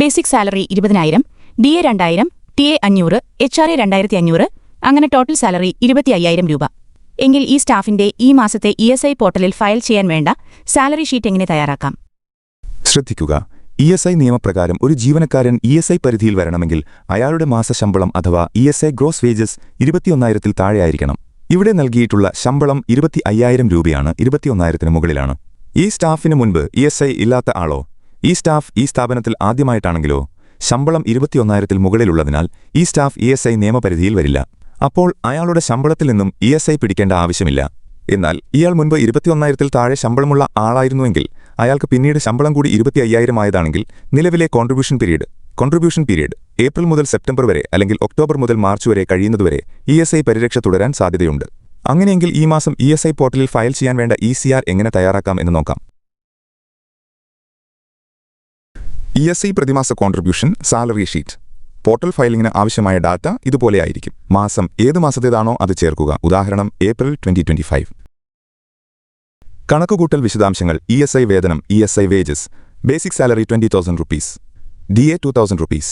Basic salary ഇരുപതിനായിരം D A രണ്ടായിരം T A അഞ്ഞൂറ് എച്ച് ആർ എ രണ്ടായിരത്തി അഞ്ഞൂറ് അങ്ങനെ ടോട്ടൽ സാലറി ഇരുപത്തി അയ്യായിരം രൂപ. എങ്കിൽ ഈ സ്റ്റാഫിന്റെ ഈ മാസത്തെ ഇ എസ് ഐ പോർട്ടലിൽ ഫയൽ ചെയ്യാൻ വേണ്ട സാലറി ഷീറ്റ് എങ്ങനെ തയ്യാറാക്കാം? ശ്രദ്ധിക്കുക ഇ എസ് ഐ നിയമപ്രകാരം ഒരു ജീവനക്കാരൻ ഇ എസ് ഐ പരിധിയിൽ വരണമെങ്കിൽ അയാളുടെ മാസശമ്പളം അഥവാ E S I gross wages ഇരുപത്തിയൊന്നായിരത്തിൽ താഴെയായിരിക്കണം ഇവിടെ നൽകിയിട്ടുള്ള ശമ്പളം ഇരുപത്തി അയ്യായിരം രൂപയാണ് ഇരുപത്തിയൊന്നായിരത്തിന് മുകളിലാണ്. ഈ സ്റ്റാഫിന് മുൻപ് ഇ എസ് ഐ ഇല്ലാത്ത ആളോ? ഈ സ്റ്റാഫ് ഈ സ്ഥാപനത്തിൽ ആദ്യമായിട്ടാണെങ്കിലോ ശമ്പളം ഇരുപത്തിയൊന്നായിരത്തിൽ മുകളിലുള്ളതിനാൽ ഈ സ്റ്റാഫ് ഇ എസ് ഐ നിയമപരിധിയിൽ വരില്ല. അപ്പോൾ അയാളുടെ ശമ്പളത്തിൽ നിന്നും ഇ എസ് ഐ പിടിക്കേണ്ട ആവശ്യമില്ല. എന്നാൽ ഇയാൾ മുൻപ് ഇരുപത്തിയൊന്നായിരത്തിൽ താഴെ ശമ്പളമുള്ള ആളായിരുന്നുവെങ്കിൽ അയാൾക്ക് പിന്നീട് ശമ്പളം കൂടി ഇരുപത്തി അയ്യായിരം ആയതാണെങ്കിൽ നിലവിലെ contribution period contribution period April മുതൽ സെപ്റ്റംബർ വരെ അല്ലെങ്കിൽ ഒക്ടോബർ മുതൽ മാർച്ച് വരെ കഴിയുന്നതുവരെ ഇ എസ് ഐ പരിരക്ഷ തുടരാൻ സാധ്യതയുണ്ട്. അങ്ങനെയെങ്കിൽ ഈ മാസം ഇ എസ് ഐ പോർട്ടലിൽ ഫയൽ ചെയ്യാൻ വേണ്ട ഇ സി ആർ എങ്ങനെ തയ്യാറാക്കാം എന്ന് നോക്കാം. ഇ എസ് ഐ പ്രതിമാസ കോൺട്രിബ്യൂഷൻ സാലറി ഷീറ്റ് പോർട്ടൽ ഫയലിംഗിന് ആവശ്യമായ ഡാറ്റ ഇതുപോലെയായിരിക്കും മാസം ഏത് മാസത്തേതാണോ അത് ചേർക്കുക. ഉദാഹരണം ഏപ്രിൽ ട്വന്റി ട്വന്റി ഫൈവ് കണക്കുകൂട്ടൽ വിശദാംശങ്ങൾ ഇ എസ് ഐ വേതനം E S I wages basic salary twenty thousand rupees D A two thousand rupees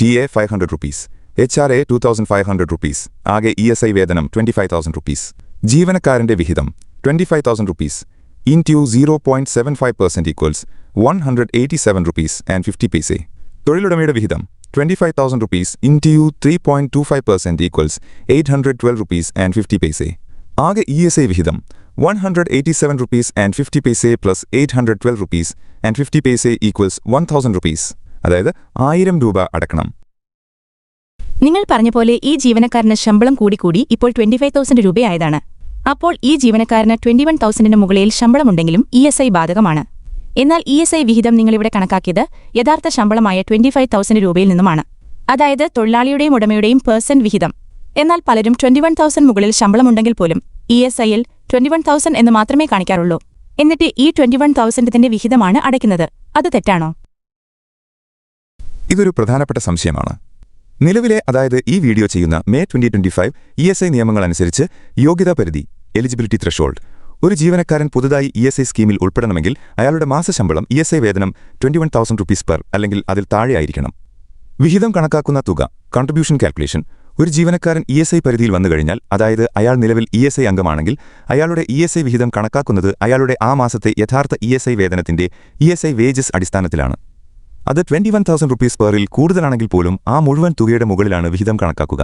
T A five hundred rupees H R A two thousand five hundred rupees ആകെ E S I വേതനം twenty five thousand rupees ജീവനക്കാരന്റെ വിഹിതം twenty five thousand rupees into zero point seven five percent equals one hundred eighty seven rupees and fifty paise തൊഴിലുടമയുടെ വിഹിതം twenty five thousand rupees into three point two five percent equals eight hundred twelve rupees and fifty paise ആകെ E S I വിഹിതം one hundred eighty seven rupees and fifty paise plus eight hundred twelve rupees and fifty paise equals one thousand rupees അതായത് ആയിരം രൂപ അടക്കണം. നിങ്ങൾ പറഞ്ഞ പോലെ ഈ ജീവനക്കാരന് ശമ്പളം കൂടിക്കൂടി ഇപ്പോൾ ട്വന്റി ഫൈവ് തൗസൻഡ് രൂപയായതാണ്. അപ്പോൾ ഈ ജീവനക്കാരന് ട്വന്റി വൺ തൗസൻഡിന് മുകളിൽ ശമ്പളമുണ്ടെങ്കിലും ഇ എസ് ഐ ബാധകമാണ്. എന്നാൽ ഇ എസ് ഐ വിഹിതം നിങ്ങളിവിടെ കണക്കാക്കിയത് യഥാർത്ഥ ശമ്പളമായ ട്വന്റി ഫൈവ് തൗസൻഡ് രൂപയിൽ നിന്നുമാണ്. അതായത് തൊഴിലാളിയുടെയും ഉടമയുടെയും പേഴ്സന്റ് വിഹിതം. എന്നാൽ പലരും ട്വന്റി വൺ തൗസൻഡ് മുകളിൽ ശമ്പളമുണ്ടെങ്കിൽ പോലും ഇ എസ് ഐയിൽ ട്വന്റി വൺ തൗസൻഡ് എന്ന് മാത്രമേ കാണിക്കാറുള്ളൂ. എന്നിട്ട് ഈ ട്വന്റി വൺ തൗസൻഡിന്റെ വിഹിതമാണ് അടയ്ക്കുന്നത്. അത് തെറ്റാണോ? ഇതൊരു പ്രധാനപ്പെട്ട സംശയമാണ്. നിലവിലെ അതായത് ഈ വീഡിയോ ചെയ്യുന്ന May twenty twenty five E S I നിയമങ്ങൾ അനുസരിച്ച് യോഗ്യതാ പരിധി എലിജിബിലിറ്റി ത്രഷോൾഡ് ഒരു ജീവനക്കാരൻ പുതുതായി ഇ എസ് ഐ സ്കീമിൽ ഉൾപ്പെടണമെങ്കിൽ അയാളുടെ മാസശമ്പളം ഇ എസ് ഐ വേതനം twenty one thousand rupees per അല്ലെങ്കിൽ അതിൽ താഴെയായിരിക്കണം വിഹിതം കണക്കാക്കുന്ന തുക കോൺട്രിബ്യൂഷൻ കാൽക്കുലേഷൻ ഒരു ജീവനക്കാരൻ ഇ എസ് ഐ പരിധിയിൽ വന്നു കഴിഞ്ഞാൽ അതായത് അയാൾ നിലവിൽ ഇ എസ് ഐ അംഗമാണെങ്കിൽ അയാളുടെ ഇ എസ് ഐ വിഹിതം കണക്കാക്കുന്നത് അയാളുടെ ആ മാസത്തെ യഥാർത്ഥ ഇ എസ് ഐ വേതനത്തിന്റെ ഇ എസ് ഐ വേജസ് അടിസ്ഥാനത്തിലാണ്. അത് ട്വന്റി വൺ തൗസൻഡ് റുപ്പീസ് പേറിൽ കൂടുതലാണെങ്കിൽ പോലും ആ മുഴുവൻ തുകയുടെ മുകളിലാണ് വിഹിതം കണക്കാക്കുക.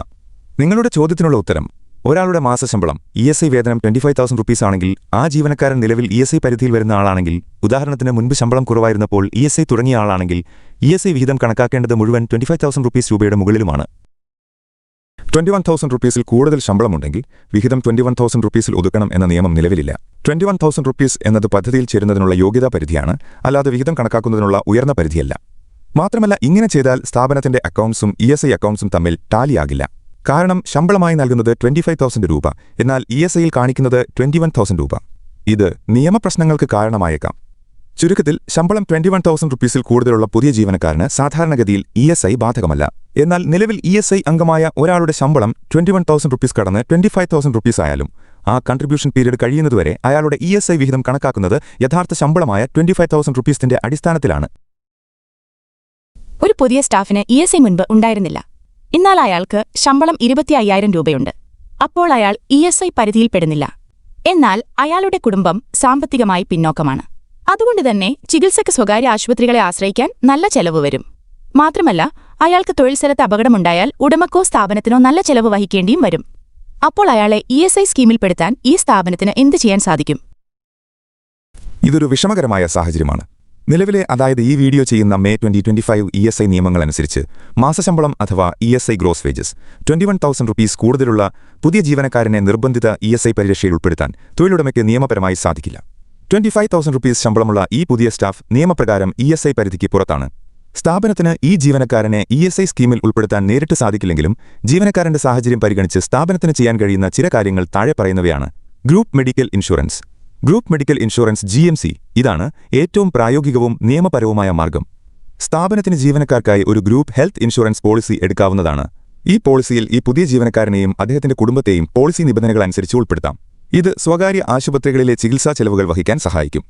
നിങ്ങളുടെ ചോദ്യത്തിനുള്ള ഉത്തരം ഒരാളുടെ മാസശമ്പളം ഇ എസ് ഐ വേതനം ട്വന്റി ഫൈവ് തൗസൻഡ് റുപ്പീസ് ആണെങ്കിൽ ആ ജീവനക്കാരൻ നിലവിൽ ഇ എസ് ഐ പരിധിയിൽ വരുന്ന ആളാണെങ്കിൽ ഉദാഹരണത്തിന് മുൻപ് ശമ്പളം കുറവായിരുന്നപ്പോൾ ഇ എസ് ഐ തുടങ്ങിയ ആളാണെങ്കിൽ ഇ എസ് ഐ വിഹിതം കണക്കാക്കേണ്ടത് മുഴുവൻ ട്വന്റി ഫൈവ് തൗസൻഡ് റുപ്പീസ് രൂപയുടെ മുകളിലുമാണ്. ട്വന്റി വൺ തൗസൻഡ് റുപ്പീസിൽ കൂടുതൽ ശമ്പളമുണ്ടെങ്കിൽ വിഹിതം ട്വന്റി വൺ തൗസൻഡ് റുപ്പീസിൽ ഒതുക്കണം എന്ന നിയമം നിലവിലില്ല. ട്വന്റി വൺ തൗസൻഡ് റുപ്പീസ് എന്നത് പദ്ധതിയിൽ ചേരുന്നതിനുള്ള യോഗ്യതാ പരിധിയാണ് അല്ലാതെ വിഹിതം കണക്കാക്കുന്നതിനുള്ള ഉയർന്ന പരിധിയല്ല. മാത്രമല്ല ഇങ്ങനെ ചെയ്താൽ സ്ഥാപനത്തിന്റെ അക്കൗണ്ട്സും ഇ എസ് ഐ അക്കൗണ്ട്സും തമ്മിൽ ടാലിയാകില്ല. കാരണം ശമ്പളമായി നൽകുന്നത് ട്വന്റി ഫൈവ് തൗസൻഡ് രൂപ എന്നാൽ ഇ എസ് ഐയിൽ കാണിക്കുന്നത് ട്വന്റി വൺ തൗസൻഡ് രൂപ. ഇത് നിയമപ്രശ്നങ്ങൾക്ക് കാരണമായേക്കാം. ചുരുക്കത്തിൽ ശമ്പളം ട്വന്റി വൺ തൗസൻഡ് റുപ്പീസിൽ കൂടുതലുള്ള പുതിയ ജീവനക്കാരന് സാധാരണഗതിയിൽ ഇ എസ് ഐ ബാധകമല്ല. എന്നാൽ നിലവിൽ ഇ എസ് ഐ അംഗമായ ഒരാളുടെ ശമ്പളം ട്വന്റി വൺ തൗസൻഡ് റുപ്പീസ് കടന്ന് ട്വന്റി ഫൈവ് തൗസൻഡ് റുപ്പീസ് ആയാലും ആ കൺട്രിബ്യൂഷൻ പീരീഡ് കഴിയുന്നതുവരെ അയാളുടെ ഇ എസ് ഐ വിഹിതം കണക്കാക്കുന്നത് യഥാർത്ഥ ശമ്പളമായ ട്വന്റി ഫൈവ് തൗസൻഡ് റുപ്പീസിന്റെ അടിസ്ഥാനത്തിലാണ്. ഒരു പുതിയ സ്റ്റാഫിന് ഇ എസ് ഐ മുൻപ് ഉണ്ടായിരുന്നില്ല. എന്നാൽ അയാൾക്ക് ശമ്പളം ഇരുപത്തി അയ്യായിരം രൂപയുണ്ട്. അപ്പോൾ അയാൾ ഇ എസ് ഐ പരിധിയിൽപ്പെടുന്നില്ല. എന്നാൽ അയാളുടെ കുടുംബം സാമ്പത്തികമായി പിന്നോക്കമാണ്. അതുകൊണ്ട് തന്നെ ചികിത്സയ്ക്ക് സ്വകാര്യ ആശുപത്രികളെ ആശ്രയിക്കാൻ നല്ല ചെലവ് വരും. മാത്രമല്ല അയാൾക്ക് തൊഴിൽ സ്ഥലത്ത് അപകടമുണ്ടായാൽ ഉടമക്കോ സ്ഥാപനത്തിനോ നല്ല ചെലവ് വഹിക്കേണ്ടിയും വരും. അപ്പോൾ അയാളെ ഇ എസ് ഐ സ്കീമിൽപ്പെടുത്താൻ ഈ സ്ഥാപനത്തിന് എന്ത് ചെയ്യാൻ സാധിക്കും? ഇതൊരു വിഷമകരമായ സാഹചര്യമാണ്. നിലവിലെ അതായത് ഈ വീഡിയോ ചെയ്യുന്ന May twenty twenty five E S I നിയമങ്ങളനുസരിച്ച് മാസശമ്പളം അഥവാ E S I gross wages twenty one thousand rupees കൂടുതലുള്ള പുതിയ ജീവനക്കാരനെ നിർബന്ധിത ഇ എസ് ഐ പരിരക്ഷയിൽ ഉൾപ്പെടുത്താൻ തൊഴിലുടമയ്ക്ക് നിയമപരമായി സാധിക്കില്ല. ട്വന്റി ഫൈവ് തൗസൻഡ് റുപ്പീസ് ശമ്പളമുള്ള ഈ പുതിയ സ്റ്റാഫ് നിയമപ്രകാരം ഇ എസ് ഐ പരിധിക്ക് പുറത്താണ്. സ്ഥാപനത്തിന് ഈ ജീവനക്കാരനെ ഇ എസ് ഐ സ്കീമിൽ ഉൾപ്പെടുത്താൻ നേരിട്ട് സാധിക്കില്ലെങ്കിലും ജീവനക്കാരന്റെ സാഹചര്യം പരിഗണിച്ച് സ്ഥാപനത്തിന് ചെയ്യാൻ കഴിയുന്ന ചില കാര്യങ്ങൾ താഴെ പറയുന്നവയാണ്. Group medical insurance group medical insurance G ഇതാണ് ഏറ്റവും പ്രായോഗികവും നിയമപരവുമായ മാർഗം. സ്ഥാപനത്തിന് ജീവനക്കാർക്കായി ഒരു ഗ്രൂപ്പ് ഹെൽത്ത് ഇൻഷുറൻസ് പോളിസി എടുക്കാവുന്നതാണ്. ഈ പോളിസിയിൽ ഈ പുതിയ ജീവനക്കാരനെയും അദ്ദേഹത്തിന്റെ കുടുംബത്തെയും പോളിസി നിബന്ധനകൾ അനുസരിച്ച് ഉൾപ്പെടുത്താം. ഇത് സ്വകാര്യ ആശുപത്രികളിലെ ചികിത്സാ ചെലവുകൾ വഹിക്കാൻ സഹായിക്കും.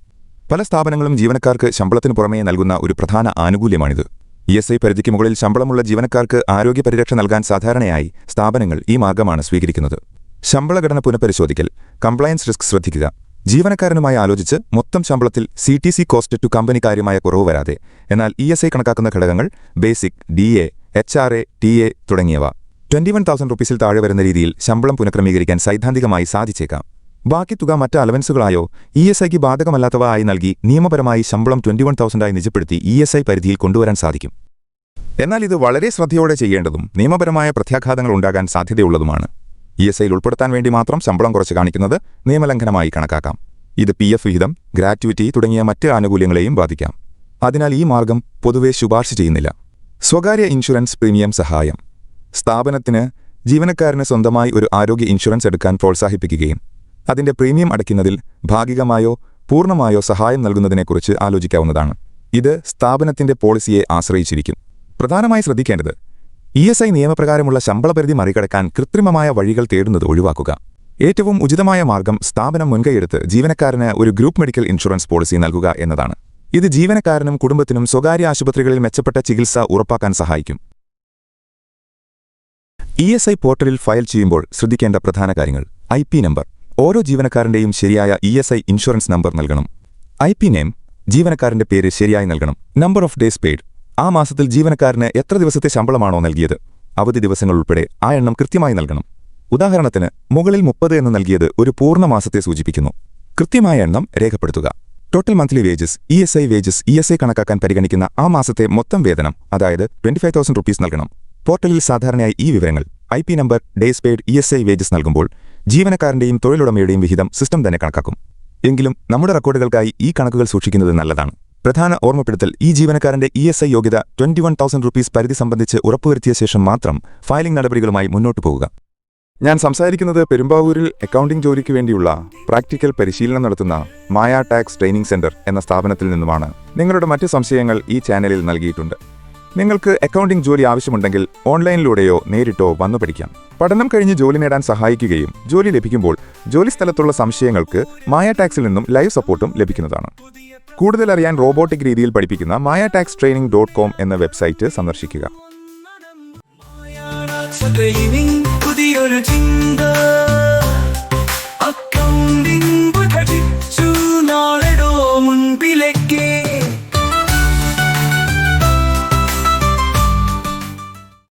പല സ്ഥാപനങ്ങളും ജീവനക്കാർക്ക് ശമ്പളത്തിന് പുറമേ നൽകുന്ന ഒരു പ്രധാന ആനുകൂല്യമാണിത്. ഇ എസ് ഐ പരിധിക്ക് മുകളിൽ ശമ്പളമുള്ള ജീവനക്കാർക്ക് ആരോഗ്യ പരിരക്ഷ നൽകാൻ സാധാരണയായി സ്ഥാപനങ്ങൾ ഈ മാർഗമാണ് സ്വീകരിക്കുന്നത്. ശമ്പളഘടന പുനഃപരിശോധിക്കൽ കംപ്ലയൻസ് റിസ്ക് ശ്രദ്ധിക്കുക ജീവനക്കാരനുമായി ആലോചിച്ച് മൊത്തം ശമ്പളത്തിൽ C T C cost to company കാര്യമായ കുറവ് വരാതെ എന്നാൽ ഇ എസ് ഐ കണക്കാക്കുന്ന ഘടകങ്ങൾ basic D A H R A T A തുടങ്ങിയവ. ട്വന്റി വൺ തൗസൻഡ് റുപ്പീസിൽ താഴെ വരുന്ന രീതിയിൽ ശമ്പളം പുനഃക്രമീകരിക്കാൻ സൈദ്ധാന്തികമായി സാധിച്ചേക്കാം. ബാക്കി തുക മറ്റ് അലവൻസുകളായോ ഇ എസ് ഐക്ക് ബാധകമല്ലാത്തവ ആയി നൽകി നിയമപരമായി ശമ്പളം ട്വന്റി വൺ തൗസൻഡായി നിജപ്പെടുത്തി ഇ എസ് ഐ പരിധിയിൽ കൊണ്ടുവരാൻ സാധിക്കും. എന്നാൽ ഇത് വളരെ ശ്രദ്ധയോടെ ചെയ്യേണ്ടതും നിയമപരമായ പ്രത്യാഘാതങ്ങൾ ഉണ്ടാകാൻ സാധ്യതയുള്ളതുമാണ്. ഇ എസ് ഐയിൽ ഉൾപ്പെടുത്താൻ വേണ്ടി മാത്രം ശമ്പളം കുറച്ച് കാണിക്കുന്നത് നിയമലംഘനമായി കണക്കാക്കാം. ഇത് പി എഫ് വിഹിതം ഗ്രാറ്റുവിറ്റി തുടങ്ങിയ മറ്റ് ആനുകൂല്യങ്ങളെയും ബാധിക്കാം. അതിനാൽ ഈ മാർഗം പൊതുവെ ശുപാർശ ചെയ്യുന്നില്ല. സ്വകാര്യ ഇൻഷുറൻസ് പ്രീമിയം സഹായം. സ്ഥാപനത്തിന് ജീവനക്കാരന് സ്വന്തമായി ഒരു ആരോഗ്യ ഇൻഷുറൻസ് എടുക്കാൻ പ്രോത്സാഹിപ്പിക്കുകയും അതിന്റെ പ്രീമിയം അടയ്ക്കുന്നതിൽ ഭാഗികമായോ പൂർണമായോ സഹായം നൽകുന്നതിനെക്കുറിച്ച് ആലോചിക്കാവുന്നതാണ്. ഇത് സ്ഥാപനത്തിന്റെ പോളിസിയെ ആശ്രയിച്ചിരിക്കും. പ്രധാനമായി ശ്രദ്ധിക്കേണ്ടത് ഇ എസ് ഐ നിയമപ്രകാരമുള്ള ശമ്പളപരിധി മറികടക്കാൻ കൃത്രിമമായ വഴികൾ തേടുന്നത് ഒഴിവാക്കുക. ഏറ്റവും ഉചിതമായ മാർഗം സ്ഥാപനം മുൻകൈയെടുത്ത് ജീവനക്കാരന് ഒരു ഗ്രൂപ്പ് മെഡിക്കൽ ഇൻഷുറൻസ് പോളിസി നൽകുക എന്നതാണ്. ഇത് ജീവനക്കാരനും കുടുംബത്തിനും സ്വകാര്യ ആശുപത്രികളിൽ മെച്ചപ്പെട്ട ചികിത്സ ഉറപ്പാക്കാൻ സഹായിക്കും. ഇ എസ് ഐ പോർട്ടലിൽ ഫയൽ ചെയ്യുമ്പോൾ ശ്രദ്ധിക്കേണ്ട പ്രധാന കാര്യങ്ങൾ. I P number. ഓരോ ജീവനക്കാരന്റെയും ശരിയായ E S I insurance number നൽകണം. I P name. ജീവനക്കാരന്റെ പേര് ശരിയായി നൽകണം. Number of days paid. ആ മാസത്തിൽ ജീവനക്കാരന് എത്ര ദിവസത്തെ ശമ്പളമാണോ നൽകിയത്? അവധി ദിവസങ്ങൾ ഉൾപ്പെടെ ആ എണ്ണം കൃത്യമായി നൽകണം. ഉദാഹരണത്തിന് മുകളിൽ മുപ്പത് എന്ന് നൽകിയത് ഒരു പൂർണ മാസത്തെ സൂചിപ്പിക്കുന്നു. കൃത്യമായ എണ്ണം രേഖപ്പെടുത്തുക. Total monthly wages E S I wages E S I കണക്കാക്കാൻ പരിഗണിക്കുന്ന ആ മാസത്തെ മൊത്തം വേതനം അതായത് ട്വന്റി ഫൈവ് തൗസൻഡ് റുപ്പീസ് നൽകണം. പോർട്ടലിൽ സാധാരണയായി ഈ വിവരങ്ങൾ I P number days paid E S I wages നൽകുമ്പോൾ ജീവനക്കാരന്റെയും തൊഴിലുടമയുടെയും വിഹിതം സിസ്റ്റം തന്നെ കണക്കാക്കും. എങ്കിലും നമ്മുടെ റെക്കോർഡുകൾക്കായി ഈ കണക്കുകൾ സൂക്ഷിക്കുന്നത് നല്ലതാണ്. പ്രധാന ഓർമ്മപ്പെടുത്തൽ ഈ ജീവനക്കാരന്റെ ഇ എസ് ഐ യോഗ്യത ട്വന്റി വൺ തൗസൻഡ് റുപ്പീസ് പരിധി സംബന്ധിച്ച് ഉറപ്പുവരുത്തിയ ശേഷം മാത്രം ഫയലിംഗ് നടപടികളുമായി മുന്നോട്ട് പോകുക. ഞാൻ സംസാരിക്കുന്നത് പെരുമ്പാവൂരിൽ അക്കൗണ്ടിംഗ് ജോലിക്ക് വേണ്ടിയുള്ള പ്രാക്ടിക്കൽ പരിശീലനം നടത്തുന്ന മായ ടാക്സ് ട്രെയിനിംഗ് സെന്റർ എന്ന സ്ഥാപനത്തിൽ നിന്നുമാണ് നിങ്ങളുടെ മറ്റ് സംശയങ്ങൾ ഈ ചാനലിൽ നൽകിയിട്ടുണ്ട്. നിങ്ങൾക്ക് അക്കൗണ്ടിംഗ് ജോലി ആവശ്യമുണ്ടെങ്കിൽ ഓൺലൈനിലൂടെയോ നേരിട്ടോ വന്നു പഠിക്കാം. പഠനം കഴിഞ്ഞ് ജോലി നേടാൻ സഹായിക്കുകയും ജോലി ലഭിക്കുമ്പോൾ ജോലി സ്ഥലത്തുള്ള സംശയങ്ങൾക്ക് മായ ടാക്സിൽ നിന്നും ലൈവ് സപ്പോർട്ടും ലഭിക്കുന്നതാണ്. കൂടുതൽ അറിയാൻ റോബോട്ടിക് രീതിയിൽ പഠിപ്പിക്കുന്ന Maya tax training dot com എന്ന വെബ്സൈറ്റ് സന്ദർശിക്കുക. പുതിയൊരു ചിന്ത.